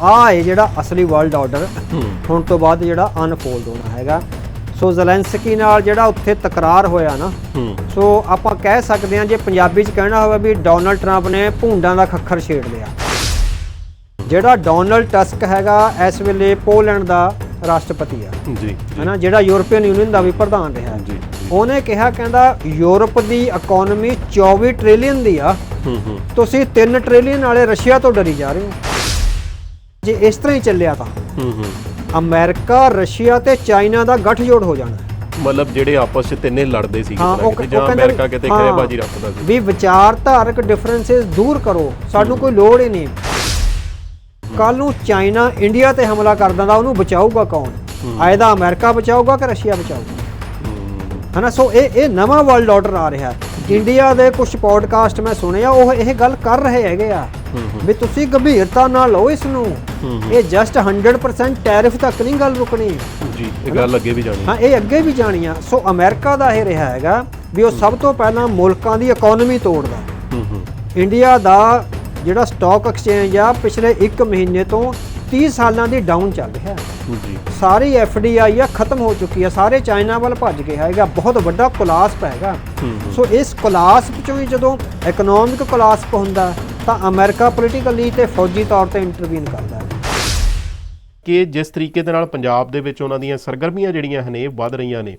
ਆ ਇਹ ਜਿਹੜਾ ਅਸਲੀ ਵਰਲਡ ਆਰਡਰ ਹੁਣ ਤੋਂ ਬਾਅਦ ਜਿਹੜਾ ਅਨਫੋਲਡ ਹੋਣਾ ਹੈਗਾ। ਸੋ ਜ਼ੈਲੈਂਸਕੀ ਨਾਲ ਜਿਹੜਾ ਉੱਥੇ ਤਕਰਾਰ ਹੋਇਆ ਨਾ ਸੋ ਆਪਾਂ ਕਹਿ ਸਕਦੇ ਹਾਂ ਜੇ ਪੰਜਾਬੀ ਚ ਕਹਿਣਾ ਹੋਵੇ ਵੀ ਡੋਨਲਡ ਟਰੰਪ ਨੇ ਭੂੰਡਾਂ ਦਾ ਖੱਖਰ ਛੇੜ ਲਿਆ। ਜਿਹੜਾ ਡੋਨਲਡ ਟਸਕ ਹੈਗਾ ਇਸ ਵੇਲੇ ਪੋਲੈਂਡ ਦਾ ਰਾਸ਼ਟਰਪਤੀ ਆ। ਜੀ ਹਨਾ ਜਿਹੜਾ ਯੂਰਪੀਅਨ ਯੂਨੀਅਨ ਦਾ ਵੀ ਪ੍ਰਧਾਨ ਰਿਹਾ। ਜੀ ਉਹਨੇ ਕਿਹਾ ਕਹਿੰਦਾ ਯੂਰਪ ਦੀ ਇਕਨੋਮੀ 24 ਟ੍ਰਿਲੀਅਨ ਦੀ ਆ। ਤੁਸੀਂ 3 ਟ੍ਰਿਲੀਅਨ ਵਾਲੇ ਰਸ਼ੀਆ ਤੋਂ ਡਰੀ ਜਾ ਰਹੇ ਹੋ। ਜੇ ਇਸ ਤਰ੍ਹਾਂ ਹੀ ਚੱਲਿਆ ਤਾਂ ਹੂੰ ਹੂੰ। ਅਮਰੀਕਾ ਰਸ਼ੀਆ ਤੇ ਚਾਈਨਾ ਦਾ ਗੱਠਜੋੜ ਹੋ ਜਾਣਾ। ਮਤਲਬ ਜਿਹੜੇ ਆਪਸ ਵਿੱਚ ਤਿੰਨੇ ਲੜਦੇ ਸੀ ਜਾਂ ਅਮਰੀਕਾ ਕਿਤੇ ਹਾਂ। ਖਰੇਬਾਜੀ ਰੱਖਦਾ ਸੀ। ਵੀ ਵਿਚਾਰਧਾਰਕ ਡਿਫਰੈਂਸਸ ਦੂਰ ਕਰੋ ਸਾਨੂੰ ਕੋਈ ਲੋੜ ਹੀ ਨਹੀਂ। ਕੱਲ ਨੂੰ ਚਾਈਨਾ ਇੰਡੀਆ ਤੇ ਹਮਲਾ ਕਰ ਦਿੰਦਾ ਉਹਨੂੰ ਬਚਾਊਗਾ ਕੌਣ? ਆਇਦਾ ਅਮਰੀਕਾ ਬਚਾਊਗਾ ਕਿ ਰਸ਼ੀਆ ਬਚਾਊਗਾ? ਹਨਾ ਸੋ ਇਹ ਇਹ ਨਵਾਂ ਵਰਲਡ ਆਰਡਰ ਆ ਰਿਹਾ। ਇੰਡੀਆ ਦੇ ਕੁਝ ਪੋਡਕਾਸਟ ਮੈਂ ਸੁਣਿਆ ਉਹ ਇਹ ਗੱਲ ਕਰ ਰਹੇ ਹੈਗੇ ਆ ਵੀ ਤੁਸੀਂ ਗੰਭੀਰਤਾ ਨਾਲ ਲਓ ਇਸ ਨੂੰ। ਇਹ ਜਸਟ 100% ਟੈਰਿਫ ਤੱਕ ਨਹੀਂ ਗੱਲ ਰੁਕਣੀ। ਜੀ ਇਹ ਗੱਲ ਅੱਗੇ ਵੀ ਜਾਣੀ। ਹਾਂ ਇਹ ਅੱਗੇ ਵੀ ਜਾਣੀਆਂ ਸੋ ਅਮਰੀਕਾ ਦਾ ਇਹ ਰਿਹਾ ਹੈਗਾ ਵੀ ਉਹ ਸਭ ਤੋਂ ਪਹਿਲਾਂ ਮੁਲਕਾਂ ਦੀ ਇਕਨੋਮੀ ਤੋੜਦਾ। ਹੂੰ ਹੂੰ ਇੰਡੀਆ ਦਾ ਜਿਹੜਾ ਸਟਾਕ ਐਕਸਚੇਂਜ ਆ ਪਿਛਲੇ 1 ਮਹੀਨੇ ਤੋਂ 30 ਸਾਲਾਂ ਦੀ ਡਾਊਨ ਚੱਲ ਰਿਹਾ। ਹੈ ਜੀ। ਸਾਰੀ ਐਫਡੀਆਈ ਆ ਖਤਮ ਹੋ ਚੁੱਕੀ ਆ। ਸਾਰੇ ਚਾਈਨਾ ਵੱਲ ਭੱਜ ਗਏ ਹੈਗਾ। ਬਹੁਤ ਵੱਡਾ ਹੂੰ ਹੂੰ ਸੋ ਇਸ ਕੋਲਾਸਪ ਚੋਂ ਹੀ ਜਦੋਂ ਇਕਨੋਮਿਕ ਕੋਲਾਸਪ ਹੁੰਦਾ ਤਾਂ ਅਮਰੀਕਾ ਪੋਲੀਟੀਕਲੀ ਤੇ ਫੌਜੀ ਤੌਰ ਤੇ ਇੰਟਰਵੀਨ ਕਰਦਾ। ਕਿ ਜਿਸ ਤਰੀਕੇ ਦੇ ਨਾਲ ਪੰਜਾਬ ਦੇ ਵਿੱਚ ਉਹਨਾਂ ਦੀਆਂ ਸਰਗਰਮੀਆਂ ਜਿਹੜੀਆਂ ਹਨ, ਇਹ ਵੱਧ ਰਹੀਆਂ ਨੇ।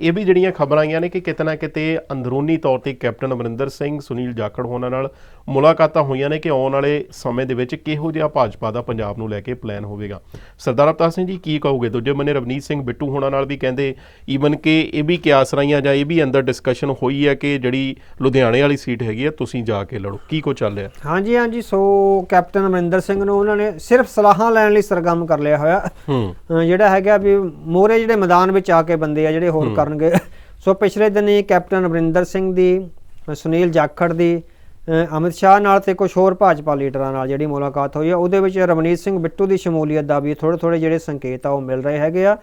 ਇਹ ਵੀ ਜਿਹੜੀਆਂ ਖਬਰਾਂ ਆਈਆਂ ਨੇ ਕਿ ਕਿਤੇ ਨਾ ਕਿਤੇ ਅੰਦਰੂਨੀ ਤੌਰ ਤੇ ਕੈਪਟਨ ਅਮਰਿੰਦਰ ਸਿੰਘ ਸੁਨੀਲ ਜਾਖੜ ਹੋਣਾ ਨਾਲ ਮੁਲਾਕਾਤਾਂ ਹੋਈਆਂ ਨੇ ਕਿ ਆਉਣ ਵਾਲੇ ਸਮੇਂ ਦੇ ਵਿੱਚ ਕਿਹੋ ਜਿਹਾ ਭਾਜਪਾ ਦਾ ਪੰਜਾਬ ਨੂੰ ਲੈ ਕੇ ਪਲਾਨ ਹੋਵੇਗਾ। ਸਰਦਾਰ ਅਵਤਾਰ ਸਿੰਘ ਜੀ ਕੀ ਕਹੋਗੇ? ਦੂਜੇ ਬੰਨੇ ਰਵਨੀਤ ਸਿੰਘ ਬਿੱਟੂ ਹੋਣਾ ਨਾਲ ਵੀ ਕਹਿੰਦੇ ਈਵਨ ਕਿ ਇਹ ਵੀ ਕਿਆਸ ਰਹੀਆਂ ਜਾਂ ਇਹ ਵੀ ਅੰਦਰ ਡਿਸਕਸ਼ਨ ਹੋਈ ਹੈ ਕਿ ਜਿਹੜੀ ਲੁਧਿਆਣੇ ਵਾਲੀ ਸੀਟ ਹੈਗੀ ਹੈ ਤੁਸੀਂ ਜਾ ਕੇ ਲੜੋ। ਕੀ ਕੋ ਚੱਲ ਰਿਹਾ? ਹਾਂਜੀ ਹਾਂਜੀ ਸੋ ਕੈਪਟਨ ਅਮਰਿੰਦਰ ਸਿੰਘ ਨੂੰ ਉਹਨਾਂ ਨੇ ਸਿਰਫ ਸਲਾਹਾਂ ਲੈਣ ਲਈ ਸਰਗਰਮ ਕਰ ਲਿਆ ਹੋਇਆ। ਹੂੰ। ਜਿਹੜਾ ਹੈਗਾ ਵੀ ਮੋਰੇ ਜਿਹੜੇ ਮੈਦਾਨ ਵਿੱਚ ਆ ਕੇ ਬੰਦੇ ਆ ਜਿਹੜੇ ਹੋਰ ਕਰਨਗੇ। ਸੋ ਪਿਛਲੇ ਦਿਨੀ ਕੈਪਟਨ ਅਮਰਿੰਦਰ ਸਿੰਘ ਦੀ ਸੁਨੀਲ ਜਾਖੜ ਦੀ ਅਮਿਤ ਸ਼ਾਹ ਨਾਲ ਤੇ ਕੁਝ ਹੋਰ ਭਾਜਪਾ ਲੀਡਰਾਂ ਨਾਲ ਜਿਹੜੀ ਮੁਲਾਕਾਤ ਹੋਈ ਆ ਉਹਦੇ ਵਿੱਚ ਰਵਨੀਤ ਸਿੰਘ ਬਿੱਟੂ ਦੀ ਸ਼ਮੂਲੀਅਤ ਦਾ ਵੀ ਥੋੜੇ ਥੋੜੇ ਜਿਹੜੇ ਸੰਕੇਤ ਆ ਉਹ ਮਿਲ ਰਹੇ ਹੈਗੇ ਆ।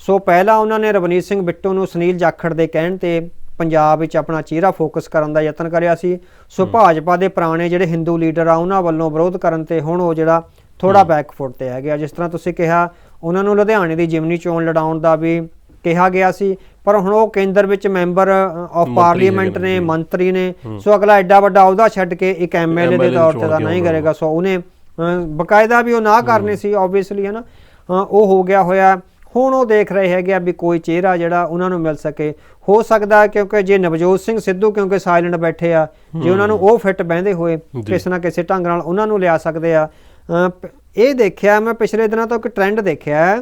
ਸੋ ਪਹਿਲਾਂ ਉਹਨਾਂ ਨੇ ਰਵਨੀਤ ਸਿੰਘ ਬਿੱਟੂ ਨੂੰ ਸੁਨੀਲ ਜਾਖੜ ਦੇ ਕਹਿਣ ਤੇ ਪੰਜਾਬ ਵਿੱਚ ਆਪਣਾ ਚਿਹਰਾ ਫੋਕਸ ਕਰਨ ਦਾ ਯਤਨ ਕਰਿਆ ਸੀ। ਸੋ ਭਾਜਪਾ ਦੇ ਪੁਰਾਣੇ ਜਿਹੜੇ ਹਿੰਦੂ ਲੀਡਰ ਆ ਉਹਨਾਂ ਵੱਲੋਂ ਵਿਰੋਧ ਕਰਨ ਤੇ ਹੁਣ ਉਹ ਜਿਹੜਾ ਥੋੜਾ ਬੈਕਫੁੱਟ ਤੇ ਹੈਗੇ ਆ। ਜਿਸ ਤਰ੍ਹਾਂ ਤੁਸੀਂ ਕਿਹਾ ਉਹਨਾਂ ਨੂੰ ਲੁਧਿਆਣੇ ਦੀ ਜਿਮਨੀ ਚੋਣ ਲੜਾਉਣ ਦਾ ਵੀ ਕਿਹਾ ਗਿਆ ਸੀ ਪਰ ਹੁਣ ਉਹ ਕੇਂਦਰ ਵਿੱਚ ਮੈਂਬਰ ਆਫ ਪਾਰਲੀਮੈਂਟ ਨੇ। ਮੰਤਰੀ। ਨੇ। ਸੋ ਅਗਲਾ ਐਡਾ ਵੱਡਾ ਅਹੁਦਾ ਛੱਡ ਕੇ ਇੱਕ ਐਮਐਲਏ ਦੇ ਤੌਰ ਤੇ ਤਾਂ ਨਹੀਂ। ਕਰੇਗਾ। ਸੋ ਉਹਨੇ ਬਕਾਇਦਾ ਵੀ ਉਹ ਨਾ ਕਰਨੀ ਸੀ ਆਬਵੀਅਸਲੀ ਹੈ ਨਾ ਉਹ ਹੋ ਗਿਆ ਹੋਇਆ। ਹੁਣ ਉਹ ਦੇਖ ਰਹੇ ਹੈਗੇ ਆ ਵੀ ਕੋਈ ਚਿਹਰਾ ਜਿਹੜਾ ਉਹਨਾਂ ਨੂੰ ਮਿਲ ਸਕੇ। ਹੋ ਸਕਦਾ ਕਿਉਂਕਿ ਜੇ ਨਵਜੋਤ ਸਿੰਘ ਸਿੱਧੂ ਕਿਉਂਕਿ ਸਾਇਲੈਂਟ ਬੈਠੇ ਆ ਜੇ ਉਹਨਾਂ ਨੂੰ ਉਹ ਫਿੱਟ ਬਹਿੰਦੇ ਹੋਏ ਕਿਸੇ ਨਾ ਕਿਸੇ ਢੰਗ ਨਾਲ ਉਹਨਾਂ ਨੂੰ ਲਿਆ ਸਕਦੇ ਆ। ਇਹ ਦੇਖਿਆ ਮੈਂ ਪਿਛਲੇ ਦਿਨਾਂ ਤੋਂ ਇੱਕ ਟ੍ਰੈਂਡ ਦੇਖਿਆ ਹੈ।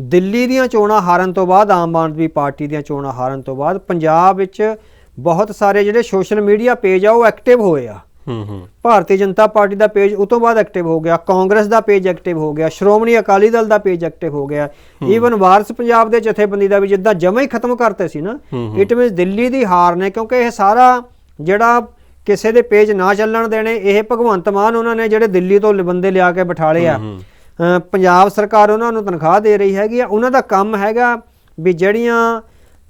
ਦਿੱਲੀ ਦੀਆਂ ਚੋਣਾਂ ਹਾਰਨ ਤੋਂ ਬਾਅਦ ਆਮ ਆਦਮੀ ਪਾਰਟੀ ਦੀਆਂ ਚੋਣਾਂ ਹਾਰਨ ਤੋਂ ਬਾਅਦ ਪੰਜਾਬ ਵਿੱਚ ਬਹੁਤ ਸਾਰੇ ਜਿਹੜੇ ਸੋਸ਼ਲ ਮੀਡੀਆ ਪੇਜ ਆ ਉਹ ਐਕਟਿਵ ਹੋਏ ਆ। ਹੂੰ ਹੂੰ। ਭਾਰਤੀ ਜਨਤਾ ਪਾਰਟੀ ਦਾ ਪੇਜ ਉਸ ਤੋਂ ਬਾਅਦ ਐਕਟਿਵ ਹੋ ਗਿਆ ਕਾਂਗਰਸ ਦਾ ਪੇਜ ਐਕਟਿਵ ਹੋ ਗਿਆ ਸ਼੍ਰੋਮਣੀ ਅਕਾਲੀ ਦਲ ਦਾ ਪੇਜ ਐਕਟਿਵ ਹੋ ਗਿਆ। ਈਵਨ ਵਾਰਸ ਪੰਜਾਬ ਦੇ ਜਥੇਬੰਦੀ ਦਾ ਵੀ ਜਿੱਦਾਂ ਜਮਾ ਹੀ ਖਤਮ ਕਰਤੇ ਸੀ ਨਾ ਇਟ ਮੀਨਸ ਦਿੱਲੀ ਦੀ ਹਾਰ ਨੇ ਕਿਉਂਕਿ ਇਹ ਸਾਰਾ ਜਿਹੜਾ ਕਿਸੇ ਦੇ ਪੇਜ ਨਾ ਚੱਲਣ ਦੇਣੇ ਇਹ ਭਗਵੰਤ ਮਾਨ ਉਹਨਾਂ ਨੇ ਜਿਹੜੇ ਦਿੱਲੀ ਤੋਂ ਬੰਦੇ ਲਿਆ ਕੇ ਬਿਠਾਲੇ ਆ। ਪੰਜਾਬ ਸਰਕਾਰ ਉਹਨਾਂ ਨੂੰ ਤਨਖਾਹ ਦੇ ਰਹੀ ਹੈਗੀ ਆ। ਉਹਨਾਂ ਦਾ ਕੰਮ ਹੈਗਾ ਵੀ ਜਿਹੜੀਆਂ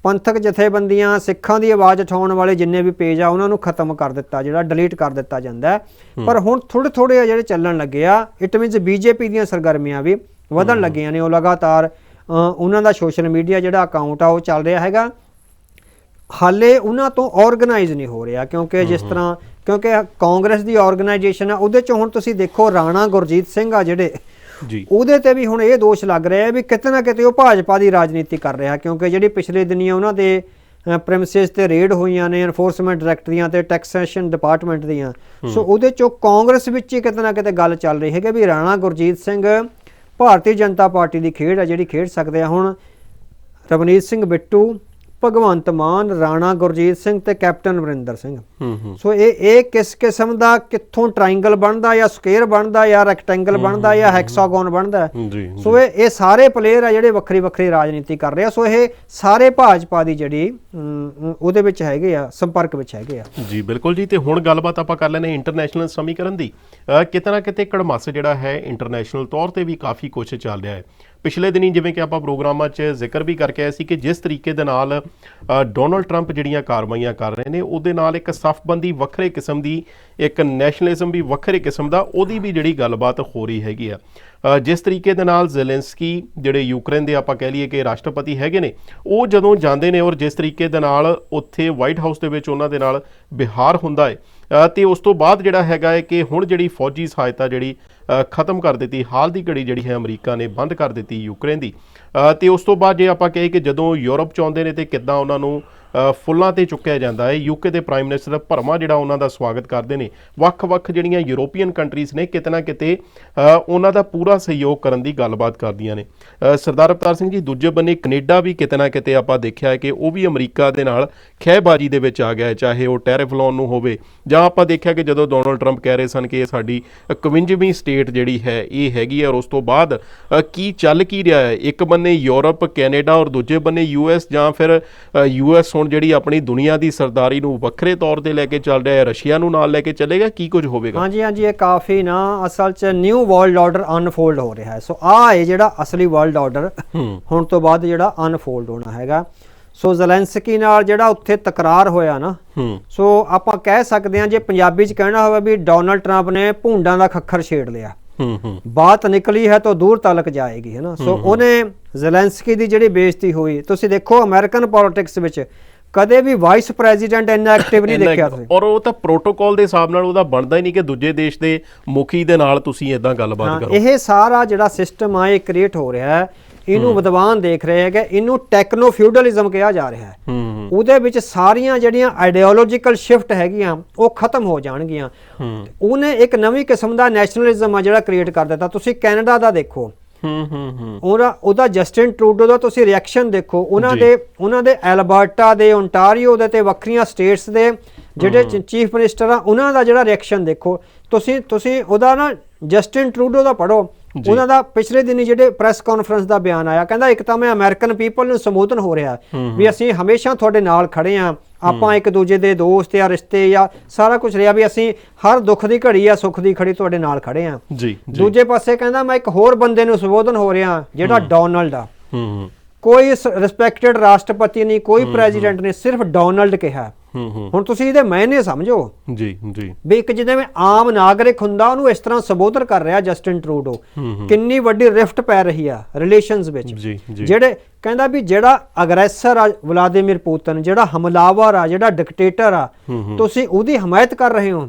ਪੰਥਕ ਜਥੇਬੰਦੀਆਂ ਸਿੱਖਾਂ ਦੀ ਆਵਾਜ਼ ਉਠਾਉਣ ਵਾਲੇ ਜਿੰਨੇ ਵੀ ਪੇਜ ਆ ਉਹਨਾਂ ਨੂੰ ਖਤਮ ਕਰ ਦਿੱਤਾ ਜਿਹੜਾ ਡਿਲੀਟ ਕਰ ਦਿੱਤਾ ਜਾਂਦਾ। ਪਰ ਹੁਣ ਥੋੜੇ ਥੋੜੇ ਜਿਹੜੇ ਚੱਲਣ ਲੱਗੇ ਆ ਇਟ ਮੀਨਸ ਬੀਜੇਪੀ ਦੀਆਂ ਸਰਗਰਮੀਆਂ ਵੀ ਵਧਣ ਲੱਗੀਆਂ ਨੇ। ਉਹ ਲਗਾਤਾਰ ਉਹਨਾਂ ਦਾ ਸੋਸ਼ਲ ਮੀਡੀਆ ਜਿਹੜਾ ਅਕਾਊਂਟ ਆ ਉਹ ਚੱਲ ਰਿਹਾ ਹੈਗਾ। ਹਾਲੇ ਉਹਨਾਂ ਤੋਂ ਆਰਗੇਨਾਈਜ਼ ਨਹੀਂ ਹੋ ਰਿਹਾ ਕਿਉਂਕਿ ਜਿਸ ਤਰ੍ਹਾਂ ਕਿਉਂਕਿ ਕਾਂਗਰਸ ਦੀ ਆਰਗੇਨਾਈਜੇਸ਼ਨ ਆ ਉਹਦੇ ਚ ਹੁਣ ਤੁਸੀਂ ਦੇਖੋ ਰਾਣਾ ਗੁਰਜੀਤ ਸਿੰਘ ਆ ਜਿਹੜੇ ਉਹਦੇ ਤੇ ਵੀ ਹੁਣ ਇਹ ਦੋਸ਼ ਲੱਗ ਰਿਹਾ ਹੈ ਵੀ ਕਿਤੇ ਨਾ ਕਿਤੇ ਉਹ ਭਾਜਪਾ ਦੀ ਰਾਜਨੀਤੀ ਕਰ ਰਿਹਾ ਕਿਉਂਕਿ ਜਿਹੜੀ ਪਿਛਲੇ ਦਿਨੀ ਉਹਨਾਂ ਦੇ ਪ੍ਰੈਮਿਸਿਸ ਤੇ ਰੇਡ ਹੋਈਆਂ ਨੇ ਐਨਫੋਰਸਮੈਂਟ ਡਾਇਰੈਕਟਰੀਆਂ ਤੇ ਟੈਕਸੇਸ਼ਨ ਡਿਪਾਰਟਮੈਂਟ ਦੀਆਂ। ਸੋ ਉਹਦੇ ਚੋਂ ਕਾਂਗਰਸ ਵਿੱਚ ਹੀ ਕਿਤੇ ਨਾ ਕਿਤੇ ਗੱਲ ਚੱਲ ਰਹੀ ਹੈ ਕਿ ਵੀ ਰਾਣਾ ਗੁਰਜੀਤ ਸਿੰਘ ਭਾਰਤੀ ਜਨਤਾ ਪਾਰਟੀ ਦੀ ਖੇਡ ਹੈ ਜਿਹੜੀ ਖੇਡ ਸਕਦੇ ਆ ਹੁਣ। ਰਵਨੀਤ ਸਿੰਘ ਬਿੱਟੂ ਭਗਵੰਤ ਮਾਨ ਰਾਣਾ ਗੁਰਜੀਤ ਸਿੰਘ ਤੇ ਕੈਪਟਨ ਅਮਰਿੰਦਰ ਸਿੰਘ। ਹੂੰ ਹੂੰ। ਸੋ ਇਹ ਇਹ ਕਿਸ ਕਿਸਮ ਦਾ ਕਿੱਥੋਂ ਟ੍ਰਾਇੰਗਲ ਬਣਦਾ ਜਾਂ ਸਕੁਅਰ ਬਣਦਾ ਜਾਂ ਰੈਕਟੈਂਗਲ ਬਣਦਾ ਜਾਂ ਹੈਕਸਾਗਨ ਬਣਦਾ? ਸੋ ਇਹ ਇਹ ਸਾਰੇ ਪਲੇਅਰ ਆ ਜਿਹੜੇ ਵੱਖਰੀ ਵੱਖਰੀ ਰਾਜਨੀਤੀ ਕਰ ਰਹੇ ਆ। ਸੋ ਇਹ ਸਾਰੇ ਭਾਜਪਾ ਦੀ ਜਿਹੜੀ ਉਹਦੇ ਵਿੱਚ ਹੈਗੇ ਆ ਸੰਪਰਕ ਵਿੱਚ ਹੈਗੇ ਆ। ਜੀ ਬਿਲਕੁਲ ਜੀ। ਤੇ ਹੁਣ ਗੱਲਬਾਤ ਆਪਾਂ ਕਰ ਲੈਨੇ ਇੰਟਰਨੈਸ਼ਨਲ ਸਮੀਕਰਨ ਦੀ। ਕਿਤੇ ਨਾ ਕਿਤੇ ਕੜਮੱਸ ਜਿਹੜਾ ਹੈ ਇੰਟਰਨੈਸ਼ਨਲ ਤੌਰ ਤੇ ਵੀ ਕਾਫੀ ਕੁਝ ਚੱਲ ਰਿਹਾ ਹੈ। ਪਿਛਲੇ ਦਿਨੀ ਜਿਵੇਂ ਕਿ ਆਪਾਂ ਪ੍ਰੋਗਰਾਮਾਂ 'ਚ ਜ਼ਿਕਰ ਵੀ ਕਰਕੇ ਆਏ ਸੀ ਕਿ ਜਿਸ ਤਰੀਕੇ ਦੇ ਨਾਲ ਡੋਨਲਡ ਟਰੰਪ ਜਿਹੜੀਆਂ ਕਾਰਵਾਈਆਂ ਕਰ ਰਹੇ ਨੇ ਉਹਦੇ ਨਾਲ ਇੱਕ ਸਫਬੰਦੀ ਵੱਖਰੇ ਕਿਸਮ ਦੀ ਇੱਕ ਨੈਸ਼ਨਲਿਜ਼ਮ ਵੀ ਵੱਖਰੇ ਕਿਸਮ ਦਾ ਉਹਦੀ ਵੀ ਜਿਹੜੀ ਗੱਲਬਾਤ ਹੋ ਰਹੀ ਹੈਗੀ ਆ। ਜਿਸ ਤਰੀਕੇ ਦੇ ਨਾਲ ਜ਼ੈਲੈਂਸਕੀ ਜਿਹੜੇ ਯੂਕਰੇਨ ਦੇ ਆਪਾਂ ਕਹਿ ਲਈਏ ਕਿ ਰਾਸ਼ਟਰਪਤੀ ਹੈਗੇ ਨੇ ਉਹ ਜਦੋਂ ਜਾਂਦੇ ਨੇ ਔਰ ਜਿਸ ਤਰੀਕੇ ਦੇ ਨਾਲ ਉੱਥੇ ਵਾਈਟ ਹਾਊਸ ਦੇ ਵਿੱਚ ਉਹਨਾਂ ਦੇ ਨਾਲ ਬਿਹਾਰ ਹੁੰਦਾ ਹੈ ਅ, ਤੇ ਉਸ ਤੋਂ ਬਾਅਦ ਜਿਹੜਾ ਹੈਗਾ ਹੈ ਕਿ ਹੁਣ ਜਿਹੜੀ ਫੌਜੀ ਸਹਾਇਤਾ ਜਿਹੜੀ ਖਤਮ ਕਰ ਦਿੱਤੀ। ਹਾਲ ਦੀ ਘੜੀ ਜਿਹੜੀ ਹੈ ਅਮਰੀਕਾ ਨੇ ਬੰਦ ਕਰ ਦਿੱਤੀ ਯੂਕਰੇਨ ਦੀ। ਅ, ਤੇ ਉਸ ਤੋਂ ਬਾਅਦ ਜੇ ਆਪਾਂ ਕਹੇ ਕਿ ਜਦੋਂ ਯੂਰਪ ਚ ਆਉਂਦੇ ਨੇ ਤੇ ਕਿੱਦਾਂ ਉਹਨਾਂ ਨੂੰ ਫੁੱਲਾਂ ਤੇ ਚੁੱਕਿਆ ਜਾਂਦਾ ਹੈ ਯੂਕੇ ਦੇ ਪ੍ਰਾਈਮ ਮਿਨਿਸਟਰ ਭਰਮਾ ਜਿਹੜਾ ਉਹਨਾਂ ਦਾ ਸਵਾਗਤ ਕਰਦੇ ਨੇ। ਵੱਖ-ਵੱਖ ਜਿਹੜੀਆਂ ਯੂਰੋਪੀਅਨ ਕੰਟਰੀਜ਼ ਨੇ ਕਿਤੇ ਨਾ ਕਿਤੇ ਉਹਨਾਂ ਦਾ ਪੂਰਾ ਸਹਿਯੋਗ ਕਰਨ ਦੀ ਗੱਲਬਾਤ ਕਰਦੀਆਂ ਨੇ। ਸਰਦਾਰ ਅਵਤਾਰ ਸਿੰਘ ਜੀ ਦੂਜੇ ਬੰਨੇ ਕੈਨੇਡਾ ਵੀ ਕਿਤੇ ਨਾ ਕਿਤੇ ਆਪਾਂ ਦੇਖਿਆ ਹੈ ਕਿ ਉਹ ਵੀ ਅਮਰੀਕਾ ਦੇ ਨਾਲ ਖਹਿਬਾਜੀ ਦੇ ਵਿੱਚ ਆ ਗਿਆ ਹੈ ਚਾਹੇ ਉਹ ਟੈਰਿਫ ਲਾਉਣ ਨੂੰ ਹੋਵੇ। ਜਾਂ ਆਪਾਂ ਦੇਖਿਆ ਕਿ ਜਦੋਂ ਡੋਨਲਡ ਟਰੰਪ ਕਹਿ ਰਹੇ ਸਨ ਕਿ ਇਹ ਸਾਡੀ 51ਵੀਂ ਸਟੇਟ ਜਿਹੜੀ ਹੈ ਇਹ ਹੈਗੀ ਹੈ ਔਰ ਉਸ ਤੋਂ ਬਾਅਦ ਕੀ ਚੱਲ ਕੀ ਰਿਹਾ ਹੈ? ਇੱਕ ਬੰਨੇ ਯੂਰਪ ਕੈਨੇਡਾ ਔਰ ਦੂਜੇ ਬੰਨੇ ਯੂਐਸ ਜਾਂ ਫਿਰ ਯੂਐਸ ਹੁਣ ਜਿਹੜੀ ਆਪਣੀ ਦੁਨੀਆ ਦੀ ਸਰਦਾਰੀ ਨੂੰ ਵੱਖਰੇ ਤੌਰ ਤੇ ਲੈ ਕੇ ਚੱਲ ਰਿਹਾ ਹੈ ਰਸ਼ੀਆ ਨੂੰ ਨਾਲ ਲੈ ਕੇ ਚੱਲੇਗਾ ਕੀ ਕੁਝ ਹੋਵੇਗਾ? ਹਾਂਜੀ ਹਾਂਜੀ ਇਹ ਕਾਫੀ ਨਾ ਅਸਲ 'ਚ ਨਿਊ ਵਰਲਡ ਆਰਡਰ ਅਨਫੋਲਡ ਹੋ ਰਿਹਾ ਹੈ। ਸੋ ਆ ਹੈ ਜਿਹੜਾ ਅਸਲੀ ਵਰਲਡ ਆਰਡਰ ਹੁਣ ਤੋਂ ਬਾਅਦ ਜਿਹੜਾ ਅਨਫੋਲਡ ਹੋਣਾ ਹੈਗਾ। ਸੋ ਜ਼ੈਲੈਂਸਕੀ ਨਾਲ ਜਿਹੜਾ ਉੱਥੇ ਤਕਰਾਰ ਹੋਇਆ ਨਾ ਹੂੰ। ਸੋ ਆਪਾਂ ਕਹਿ ਸਕਦੇ ਹਾਂ ਜੇ ਪੰਜਾਬੀ 'ਚ ਕਹਿਣਾ ਹੋਵੇ ਵੀ ਡੋਨਲਡ ਟਰੰਪ ਨੇ ਭੂੰਡਾਂ ਦਾ ਖੱਖਰ ਛੇੜ ਲਿਆ। ਹੂੰ ਹੂੰ। ਬਾਤ ਨਿਕਲੀ ਹੈ ਤਾਂ ਦੂਰ ਤੱਕ ਜਾਏਗੀ ਹੈ ਨਾ? ਸੋ ਉਹਨੇ ਜ਼ੈਲੈਂਸਕੀ ਦੀ ਜਿਹੜੀ ਬੇਇੱਜ਼ਤੀ ਹੋਈ ਤੁਸੀਂ ਦੇਖੋ ਅਮਰੀਕਨ ਪੋਲਿਟਿਕਸ ਵਿੱਚ ਕਦੇ ਵੀ ਵਾਈਸ ਪ੍ਰੈਜ਼ੀਡੈਂਟ ਇੰਨਾ ਐਕਟਿਵ ਨਹੀਂ ਦੇਖਿਆ ਤੁਸੀਂ। ਔਰ ਉਹ ਤਾਂ ਪ੍ਰੋਟੋਕਾਲ ਦੇ ਹਿਸਾਬ ਨਾਲ ਉਹਦਾ ਬਣਦਾ ਹੀ ਨਹੀਂ ਕਿ ਦੂਜੇ ਦੇਸ਼ ਦੇ ਮੁਖੀ ਦੇ ਨਾਲ ਤੁਸੀਂ ਇਦਾਂ ਗੱਲਬਾਤ ਕਰੋ। ਇਹ ਸਾਰਾ ਜਿਹੜਾ ਸਿਸਟਮ ਆ ਇਹ ਕ੍ਰੀਏਟ ਹੋ ਰਿਹਾ ਹੈ। ਇਹਨੂੰ ਵਿਦਵਾਨ ਦੇਖ ਰਹੇ ਹੈਗੇ ਇਹਨੂੰ ਟੈਕਨੋ ਫਿਊਡਲਿਜ਼ਮ ਕਿਹਾ ਜਾ ਰਿਹਾ ਹੈ। ਉਹਦੇ ਵਿੱਚ ਸਾਰੀਆਂ ਜਿਹੜੀਆਂ ਆਈਡੀਓਲੋਜੀਕਲ ਸ਼ਿਫਟ ਹੈਗੀਆਂ ਉਹ ਖਤਮ ਹੋ ਜਾਣਗੀਆਂ। ਉਹਨੇ ਇੱਕ ਨਵੀਂ ਕਿਸਮ ਦਾ ਨੈਸ਼ਨਲਿਜ਼ਮ ਆ ਜਿਹੜਾ ਕ੍ਰੀਏਟ ਕਰ ਦਿੱਤਾ। ਤੁਸੀਂ ਕੈਨੇਡਾ ਦਾ ਦੇਖੋ। ਹੂੰ ਹੂੰ ਹੂੰ। ਉਹਦਾ ਉਹਦਾ ਜਸਟਿਨ ਟਰੂਡੋ ਦਾ ਤੁਸੀਂ ਰਿਐਕਸ਼ਨ ਦੇਖੋ। ਉਹਨਾਂ ਦੇ ਉਹਨਾਂ ਦੇ ਐਲਬਰਟਾ ਦੇ ਓਨਟਾਰੀਓ ਦੇ ਤੇ ਵੱਖਰੀਆਂ ਸਟੇਟਸ ਦੇ ਜਿਹੜੇ ਚੀਫ ਮਿਨਿਸਟਰ ਆ ਉਹਨਾਂ ਦਾ ਜਿਹੜਾ ਰਿਐਕਸ਼ਨ ਦੇਖੋ। ਤੁਸੀਂ ਤੁਸੀਂ ਉਹਦਾ ਨਾ ਜਸਟਿਨ ਟਰੂਡੋ ਦਾ ਪੜੋ ਉਹਨਾਂ ਦਾ ਪਿਛਲੇ ਦਿਨੀ ਜਿਹੜੇ ਪ੍ਰੈਸ ਕਾਨਫਰੰਸ ਦਾ ਬਿਆਨ ਆਇਆ ਕਹਿੰਦਾ ਇੱਕ ਤਾਂ ਮੈਂ ਅਮਰੀਕਨ ਪੀਪਲ ਨੂੰ ਸੰਬੋਧਨ ਹੋ ਰਿਹਾ ਵੀ ਅਸੀਂ ਹਮੇਸ਼ਾ ਤੁਹਾਡੇ ਨਾਲ ਖੜੇ ਆ ਆਪਾਂ ਇੱਕ ਦੂਜੇ ਦੇ ਦੋਸਤ ਜਾਂ ਰਿਸ਼ਤੇ ਜਾਂ ਸਾਰਾ ਕੁਝ ਰਿਹਾ ਵੀ ਅਸੀਂ ਹਰ ਦੁੱਖ ਦੀ ਘੜੀ ਜਾਂ ਸੁੱਖ ਦੀ ਘੜੀ ਤੁਹਾਡੇ ਨਾਲ ਖੜੇ ਆ ਜੀ ਦੂਜੇ ਪਾਸੇ ਕਹਿੰਦਾ ਮੈਂ ਇੱਕ ਹੋਰ ਬੰਦੇ ਨੂੰ ਸੰਬੋਧਨ ਹੋ ਰਿਹਾ ਜਿਹੜਾ ਡੋਨਲਡ ਆ। ਕੋਈ ਰਿਸਪੈਕਟਡ ਰਾਸ਼ਟਰਪਤੀ ਨਹੀਂ ਕੋਈ ਪ੍ਰੈਜ਼ੀਡੈਂਟ ਨੇ ਸਿਰਫ ਡੋਨਲਡ ਕਿਹਾ। ਹੂੰ ਹੂੰ। ਹੁਣ ਤੁਸੀਂ ਇਹਦੇ ਮਾਇਨੇ ਸਮਝੋ। ਜੀ ਜੀ। ਵੀ ਇੱਕ ਜਿਵੇਂ ਆਮ ਨਾਗਰਿਕ ਹੁੰਦਾ ਉਹਨੂੰ ਇਸ ਤਰ੍ਹਾਂ ਸੰਬੋਧਨ ਕਰ ਰਿਹਾ ਜਸਟਿਨ ਟਰੂਡੋ। ਕਿੰਨੀ ਵੱਡੀ ਰਿਫਟ ਪੈ ਰਹੀ ਆ ਰਿਲੇਸ਼ਨਸ ਵਿੱਚ। ਜਿਹੜੇ ਕਹਿੰਦਾ ਵੀ ਜਿਹੜਾ ਅਗਰੈਸਰ ਆ ਵਲਾਦੀਮੀਰ ਪੁਤਨ ਜਿਹੜਾ ਹਮਲਾਵਰ ਆ ਜਿਹੜਾ ਡਿਕਟੇਟਰ ਆ ਤੁਸੀਂ ਉਹਦੀ ਹਮਾਇਤ ਕਰ ਰਹੇ ਹੋ।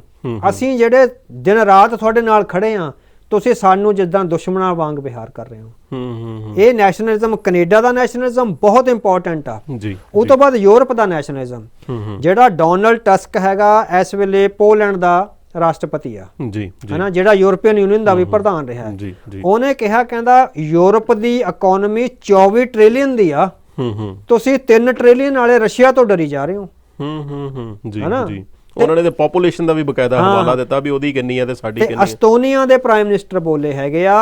ਅਸੀਂ ਜਿਹੜੇ ਦਿਨ ਰਾਤ ਤੁਹਾਡੇ ਨਾਲ ਖੜੇ ਆ ਤੁਸੀਂ ਸਾਨੂੰ ਜਿੱਦਾਂ ਦੁਸ਼ਮਣਾਂ ਵਾਂਗ ਵਿਹਾਰ ਕਰ ਰਹੇ ਹੋ। ਹੂੰ ਹੂੰ ਇਹ ਨੈਸ਼ਨਲਿਜ਼ਮ ਕੈਨੇਡਾ ਦਾ ਨੈਸ਼ਨਲਿਜ਼ਮ ਬਹੁਤ ਇੰਪੋਰਟੈਂਟ ਆ। ਜੀ ਉਹ ਤੋਂ ਬਾਅਦ ਯੂਰਪ ਦਾ ਨੈਸ਼ਨਲਿਜ਼ਮ ਜਿਹੜਾ ਡੋਨਲਡ ਟਸਕ ਹੈਗਾ ਇਸ ਵੇਲੇ ਪੋਲੈਂਡ ਦਾ ਰਾਸ਼ਟਰਪਤੀ ਆ। ਜੀ ਜੀ। ਹਨਾ ਜਿਹੜਾ ਯੂਰਪੀਅਨ ਯੂਨੀਅਨ ਦਾ ਵੀ ਪ੍ਰਧਾਨ ਰਿਹਾ ਹੈ। ਜੀ ਜੀ। ਉਹਨੇ ਕਿਹਾ ਕਹਿੰਦਾ ਯੂਰਪ ਦੀ ਇਕਨੋਮੀ 24 ਟ੍ਰਿਲੀਅਨ ਦੀ ਆ। ਹੂੰ ਹੂੰ। ਤੁਸੀਂ 3 ਟ੍ਰਿਲੀਅਨ ਵਾਲੇ ਰਸ਼ੀਆ ਤੋਂ ਡਰੀ ਜਾ ਰਹੇ ਹੋ। ਹੂੰ ਹੂੰ ਹੂੰ। ਜੀ ਹਨਾ? ਜੀ। ਉਹਨਾਂ ਨੇ ਤੇ ਪੋਪੂਲੇਸ਼ਨ ਦਾ ਵੀ ਬਕਾਇਦਾ। ਹਵਾਲਾ ਦਿੱਤਾ ਵੀ ਉਹਦੀ ਕਿੰਨੀ ਹੈ ਤੇ ਸਾਡੀ ਕਿੰਨੀ ਹੈ ਅਸਤੋਨੀਆ ਦੇ ਪ੍ਰਾਈਮ ਮਿਨਿਸਟਰ ਬੋਲੇ ਹੈਗੇ ਆ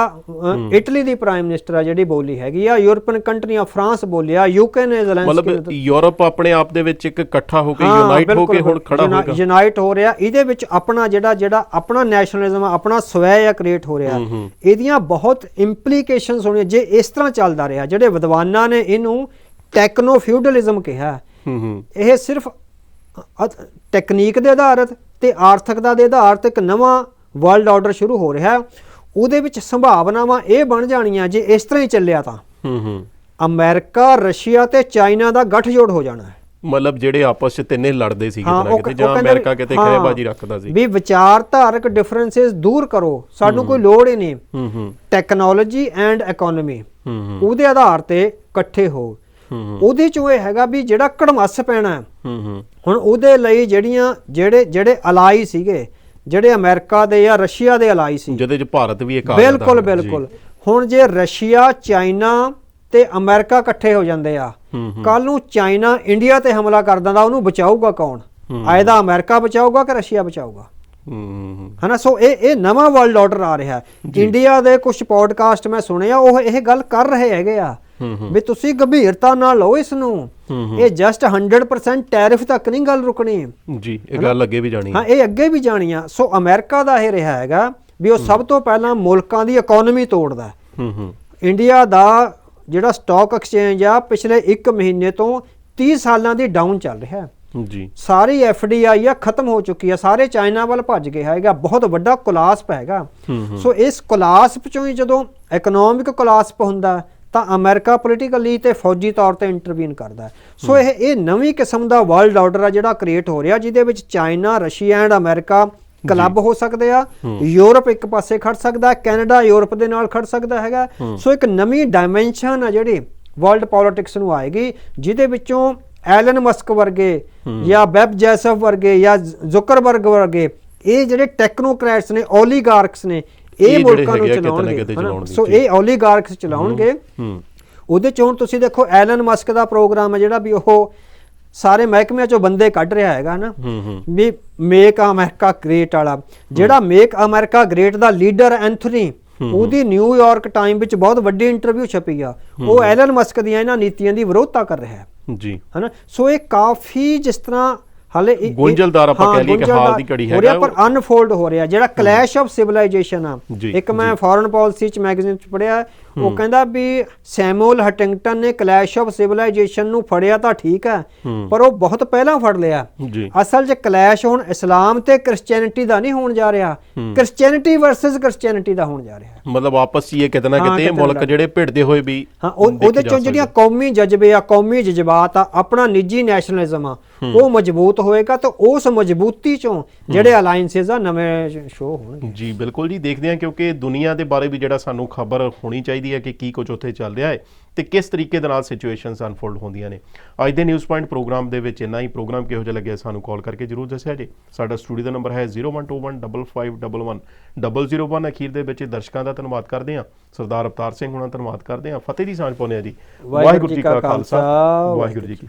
ਇਟਲੀ ਦੀ ਪ੍ਰਾਈਮ ਮਿਨਿਸਟਰ ਆ ਜਿਹੜੀ ਬੋਲੀ ਹੈਗੀ ਆ ਯੂਰਪੀਅਨ ਕੰਟਰੀਆਂ ਫਰਾਂਸ ਬੋਲਿਆ ਯੂਕੇ ਨੇ ਜ਼ੈਲੈਂਸਕੀ ਮਤਲਬ ਯੂਰਪ ਆਪਣੇ ਆਪ ਦੇ ਵਿੱਚ ਇੱਕ ਇਕੱਠਾ ਹੋ ਕੇ ਯੂਨਾਈਟ ਹੋ ਕੇ ਹੁਣ ਖੜਾ ਹੋਏਗਾ ਯੂਨਾਈਟ ਹੋ ਰਿਹਾ। ਇਹਦੇ ਵਿੱਚ ਆਪਣਾ ਜਿਹੜਾ ਜਿਹੜਾ ਆਪਣਾ ਨੈਸ਼ਨਲਿਜ਼ਮ ਆਪਣਾ ਸਵੈ ਆ ਕ੍ਰੀਏਟ ਹੋ ਰਿਹਾ। ਇਹਦੀਆਂ ਬਹੁਤ ਇੰਪਲੀਕੇਸ਼ਨਸ ਹੋਣੀਆਂ ਜੇ ਇਸ ਤਰ੍ਹਾਂ ਚੱਲਦਾ ਰਿਹਾ ਜਿਹੜੇ ਵਿਦਵਾਨਾਂ ਨੇ ਇਹਨੂੰ ਟੈਕਨੋ ਫਿਊਡਲਿਜ਼ਮ ਕਿਹਾ। ਹੂੰ ਹੂੰ। ਇਹ ਸਿਰਫ ਟੈਕਨੀਕ ਦੇ ਆਧਾਰਿਤ ਤੇ ਆਰਥਿਕਤਾ ਦੇ ਆਧਾਰ ਤੇ ਇੱਕ ਨਵਾਂ ਵਰਲਡ ਆਰਡਰ ਸ਼ੁਰੂ ਹੋ ਰਿਹਾ। ਹੈ ਉਹਦੇ ਵਿੱਚ ਸੰਭਾਵਨਾਵਾਂ ਇਹ ਬਣ ਜਾਣੀਆਂ ਜੇ ਇਸ ਤਰ੍ਹਾਂ ਹੀ ਚੱਲਿਆ ਤਾਂ। ਹੂੰ ਹੂੰ। ਅਮਰੀਕਾ ਰਸ਼ੀਆ ਤੇ ਚਾਈਨਾ ਦਾ ਗੱਠਜੋੜ ਹੋ ਜਾਣਾ ਹੈ। ਮਤਲਬ ਜਿਹੜੇ ਆਪਸ ਵਿੱਚ ਤਿੰਨੇ ਲੜਦੇ ਸੀ ਕਿਤੇ ਕਿਤੇ ਜਾਂ ਅਮਰੀਕਾ ਕਿਤੇ ਹਾਂ, ਖਹਿਬਾਜੀ ਰੱਖਦਾ ਸੀ। ਵੀ ਵਿਚਾਰਧਾਰਕ ਡਿਫਰੈਂਸਸ ਦੂਰ ਕਰੋ ਸਾਨੂੰ ਕੋਈ ਲੋੜ ਹੀ ਨਹੀਂ। ਹੂੰ ਹੂੰ। ਟੈਕਨੋਲੋਜੀ ਐਂਡ ਇਕਨੋਮੀ ਉਹਦੇ ਆਧਾਰ ਤੇ ਇਕੱਠੇ ਹੂੰ। ਉਹਦੇ ਚੋਂ ਇਹ ਹੈਗਾ ਵੀ ਜਿਹੜਾ ਕੜਮੱਸ ਪੈਣਾ ਹੈ, ਹੂੰ ਹੂੰ। ਹੁਣ ਉਹਦੇ ਲਈ ਜਿਹੜੀਆਂ ਜਿਹੜੇ ਜਿਹੜੇ ਅਲਾਈ ਸੀਗੇ ਜਿਹੜੇ ਅਮਰੀਕਾ ਦੇ ਜਾਂ ਰਸ਼ੀਆ ਦੇ ਅਲਾਈ ਸੀ। ਜਿਹਦੇ ਚ ਭਾਰਤ ਵੀ ਇੱਕ ਆ ਬਿਲਕੁਲ। ਬਿਲਕੁਲ। ਹੁਣ ਜੇ ਰਸ਼ੀਆ ਚਾਈਨਾ ਤੇ ਅਮਰੀਕਾ ਇਕੱਠੇ ਹੋ ਜਾਂਦੇ ਆ ਕੱਲ ਨੂੰ ਚਾਈਨਾ ਇੰਡੀਆ ਤੇ ਹਮਲਾ ਕਰ ਦਿੰਦਾ ਉਹਨੂੰ ਬਚਾਊਗਾ ਕੌਣ? ਆਇਦਾ ਅਮਰੀਕਾ ਬਚਾਊਗਾ ਕਿ ਰਸ਼ੀਆ ਬਚਾਊਗਾ? ਹਨਾ? ਸੋ ਇਹ ਇਹ ਨਵਾਂ ਵਰਲਡ ਆਰਡਰ ਆ ਰਿਹਾ ਹੈ। ਇੰਡੀਆ ਦੇ ਕੁਝ ਪੋਡਕਾਸਟ ਮੈਂ ਸੁਣਿਆ ਉਹ ਇਹ ਗੱਲ ਕਰ ਰਹੇ ਹੈਗੇ ਆ। ਵੀ ਤੁਸੀਂ ਗੰਭੀਰਤਾ ਨਾਲ ਲਓ ਇਸ ਨੂੰ ਹੂੰ ਇਹ ਜਸਟ 100% ਟੈਰਿਫ ਤੱਕ ਨਹੀਂ ਗੱਲ ਰੁਕਣੀ। ਜੀ ਇਹ ਗੱਲ ਅੱਗੇ ਵੀ ਜਾਣੀ ਹਾਂ। ਇਹ ਅੱਗੇ ਵੀ ਜਾਣੀ ਆ ਸੋ ਅਮਰੀਕਾ ਦਾ ਇਹ ਰਿਹਾ ਹੈਗਾ ਵੀ ਉਹ ਸਭ ਤੋਂ ਪਹਿਲਾਂ ਮੁਲਕਾਂ ਦੀ ਇਕਨੋਮੀ ਤੋੜਦਾ। ਹੈ। ਹੂੰ ਹੂੰ ਇੰਡੀਆ ਦਾ ਜਿਹੜਾ ਸਟਾਕ ਐਕਸਚੇਂਜ ਆ ਪਿਛਲੇ 1 ਮਹੀਨੇ ਤੋਂ 30 ਸਾਲਾਂ ਦੀ ਡਾਊਨ ਚੱਲ ਰਿਹਾ ਹੈ। ਜੀ। ਸਾਰੀ ਐਫਡੀਆਈ ਆ ਖਤਮ ਹੋ ਚੁੱਕੀ ਆ। ਸਾਰੇ ਚਾਈਨਾ ਵੱਲ ਭੱਜ ਗਏ ਹੈਗਾ। ਬਹੁਤ ਵੱਡਾ ਕੋਲਾਸਪ ਹੈਗਾ। ਹੂੰ, ਹੂੰ। ਸੋ ਇਸ ਕੋਲਾਸਪ ਚੋਂ ਹੀ ਜਦੋਂ ਇਕਨੋਮਿਕ ਕੋਲਾਸਪ ਹੁੰਦਾ ਤਾਂ ਅਮਰੀਕਾ ਪੋਲੀਟੀਕਲੀ ਤੇ ਫੌਜੀ ਤੌਰ ਤੇ ਇੰਟਰਵੀਨ ਕਰਦਾ ਹੈ। ਸੋ ਇਹ ਇਹ ਨਵੀਂ ਕਿਸਮ ਦਾ ਵਰਲਡ ਆਰਡਰ ਆ ਜਿਹੜਾ ਕ੍ਰੀਏਟ ਹੋ ਰਿਹਾ ਜਿਹਦੇ ਵਿੱਚ China Russia and America club ਹੋ ਸਕਦੇ ਆ ਯੂਰਪ ਇੱਕ ਪਾਸੇ ਖੜ ਸਕਦਾ ਹੈ, ਕੈਨੇਡਾ ਯੂਰਪ ਦੇ ਨਾਲ ਖੜ ਸਕਦਾ ਹੈਗਾ। ਸੋ ਇੱਕ ਨਵੀਂ ਡਾਈਮੈਂਸ਼ਨ ਆ ਜਿਹੜੀ ਵਰਲਡ ਪੋਲਿਟਿਕਸ ਨੂੰ ਆਏਗੀ ਜਿਹਦੇ ਵਿੱਚੋਂ ਐਲਨ ਮਸਕ ਵਰਗੇ ਜਾਂ ਵੈਬ ਜੈਸਫ ਵਰਗੇ ਜਾਂ ਜ਼ੁਕਰਬਰਗ ਵਰਗੇ ਇਹ ਜਿਹੜੇ ਟੈਕਨੋਕ੍ਰੈਟਸ ਨੇ ਓਲੀਗਾਰਕਸ ਨੇ ਇਹ ਮੁਲਕਾਂ ਨੂੰ ਚਲਾਉਣਗੇ ਸੋ। ਇਹ ਓਲੀਗਾਰਕਸ ਚਲਾਉਣਗੇ। ਹੂੰ ਉਹਦੇ ਚ ਤੁਸੀਂ ਦੇਖੋ ਐਲਨ ਮਸਕ ਦਾ ਪ੍ਰੋਗਰਾਮ ਹੈ ਜਿਹੜਾ ਵੀ ਉਹ ਸਾਰੇ ਮਹਿਕਮਿਆਂ ਚੋਂ ਬੰਦੇ ਕੱਢ ਰਿਹਾ ਹੈਗਾ ਨਾ ਹੂੰ ਹੂੰ। ਵੀ ਮੇਕ ਅਮਰੀਕਾ ਗ੍ਰੇਟ ਵਾਲਾ। ਜਿਹੜਾ ਮੇਕ ਅਮਰੀਕਾ ਗ੍ਰੇਟ ਦਾ ਲੀਡਰ ਐਂਥਨੀ ਉਹਦੀ ਨਿਊਯਾਰਕ ਟਾਈਮ ਵਿੱਚ ਬਹੁਤ ਵੱਡੀ ਇੰਟਰਵਿਊ ਛਪੀ ਆ। ਉਹ ਐਲਨ ਮਸਕ ਦੀਆਂ ਇਹਨਾਂ ਨੀਤੀਆਂ ਦੀ ਵਿਰੋਧਤਾ ਕਰ ਰਿਹਾ ਹੈ। ਜੀ। ਹਨਾ? ਸੋ ਇਹ ਕਾਫੀ ਜਿਸ ਤਰ੍ਹਾਂ ਹਾਲੇ ਗੁੰਝਲਦਾਰ ਆਪਾਂ ਕਹਿ ਲਈਏ ਕਿ ਹਾਲ ਦੀ ਘੜੀ ਹੈਗਾ ਪਰ ਅਨਫੋਲਡ ਹੋ ਰਿਹਾ ਜਿਹੜਾ ਕਲੈਸ਼ ਆਫ ਸਿਵਲਾਈਜੇਸ਼ਨ ਆ। ਇੱਕ ਮੈਂ ਫੋਰਨ ਪਾਲਿਸੀ ਚ ਮੈਗਜ਼ੀਨ ਚ ਪੜਿਆ ਉਹ ਕਹਿੰਦਾ ਵੀ ਸੈਮੂਅਲ ਹਟਿੰਗਟਨ ਨੇ ਕਲੈਸ਼ ਆਫ ਸਿਵਲਾਈਜੇਸ਼ਨ ਨੂੰ ਫੜਿਆ ਤਾਂ ਠੀਕ ਹੈ ਪਰ ਉਹ ਬਹੁਤ ਪਹਿਲਾਂ ਫੜ ਲਿਆ। ਅਸਲ 'ਚ ਕਲੈਸ਼ ਹੁਣ ਇਸਲਾਮ ਤੇ ਕ੍ਰਿਸਚੀਅਨਿਟੀ ਦਾ ਨਹੀਂ ਹੋਣ ਜਾ ਰਿਹਾ। ਕ੍ਰਿਸਚੀਅਨਿਟੀ ਵਰਸਸ ਕ੍ਰਿਸਚੀਅਨਿਟੀ ਦਾ ਹੋਣ ਜਾ ਰਿਹਾ। ਮਤਲਬ ਆਪਸ 'ਚ ਹੀ ਇਹ ਕਿਤੇ ਨਾ ਕਿਤੇ ਮੁਲਕ। ਜਿਹੜੇ ਭਿੜਦੇ ਹੋਏ ਵੀ ਹਾਂ ਉਹਦੇ ਚੋਂ। ਜਿਹੜੀਆਂ ਕੌਮੀ ਜਜ਼ਬੇ ਆ ਕੌਮੀ ਜਜ਼ਬਾਤ ਆ ਆਪਣਾ ਨਿੱਜੀ ਨੈਸ਼ਨਲਿਜ਼ਮ ਆ ਉਹ ਮਜ਼ਬੂਤ ਹੋਏਗਾ ਤਾਂ ਉਸ ਮਜ਼ਬੂਤੀ ਚੋਂ ਜਿਹੜੇ ਅਲਾਈਅੰਸਸ ਆ ਨਵੇਂ ਸ਼ੋ ਹੋਣਗੇ। ਜੀ ਬਿਲਕੁਲ ਜੀ ਦੇਖਦੇ ਹਾਂ ਕਿਉਂਕਿ ਦੁਨੀਆ ਦੇ ਬਾਰੇ ਵੀ ਜਿਹੜਾ ਸਾਨੂੰ ਖਬਰ ਹੋਣੀ ਚਾਹੀਦੀ ਹੈ ਕਿ ਕੀ ਕੁਝ ਉੱਥੇ ਚੱਲ ਰਿਹਾ ਹੈ ਤੇ ਕਿਸ ਤਰੀਕੇ ਦੇ ਨਾਲ ਸਿਚੁਏਸ਼ਨਸ ਅਨਫੋਲਡ ਹੁੰਦੀਆਂ ਨੇ। ਅੱਜ ਦੇ ਨਿਊਜ਼ ਪੁਆਇੰਟ ਪ੍ਰੋਗਰਾਮ ਦੇ ਵਿੱਚ ਇੰਨਾ ਹੀ। ਪ੍ਰੋਗਰਾਮ ਕਿਹੋ ਜਿਹਾ ਲੱਗਿਆ ਸਾਨੂੰ ਕਾਲ ਕਰਕੇ ਜਰੂਰ ਦੱਸਿਆ ਜੀ। ਸਾਡਾ ਸਟੂਡੀਓ ਦਾ ਨੰਬਰ ਹੈ 0121551101 ਅਖੀਰ ਦੇ ਵਿੱਚ ਦਰਸ਼ਕਾਂ ਦਾ ਧੰਨਵਾਦ ਕਰਦੇ ਹਾਂ। ਸਰਦਾਰ ਅਵਤਾਰ ਸਿੰਘ ਹੁਣਾਂ ਧੰਨਵਾਦ ਕਰਦੇ ਹਾਂ। ਫਤਿਹ ਦੀ ਸਾਂਝ ਪਾਉਂਦੇ ਹਾਂ ਜੀ। ਵਾਹਿਗੁਰੂ ਜੀ ਕਾ ਖਾਲਸਾ, ਵਾਹਿਗੁਰੂ ਜੀ ਕੀ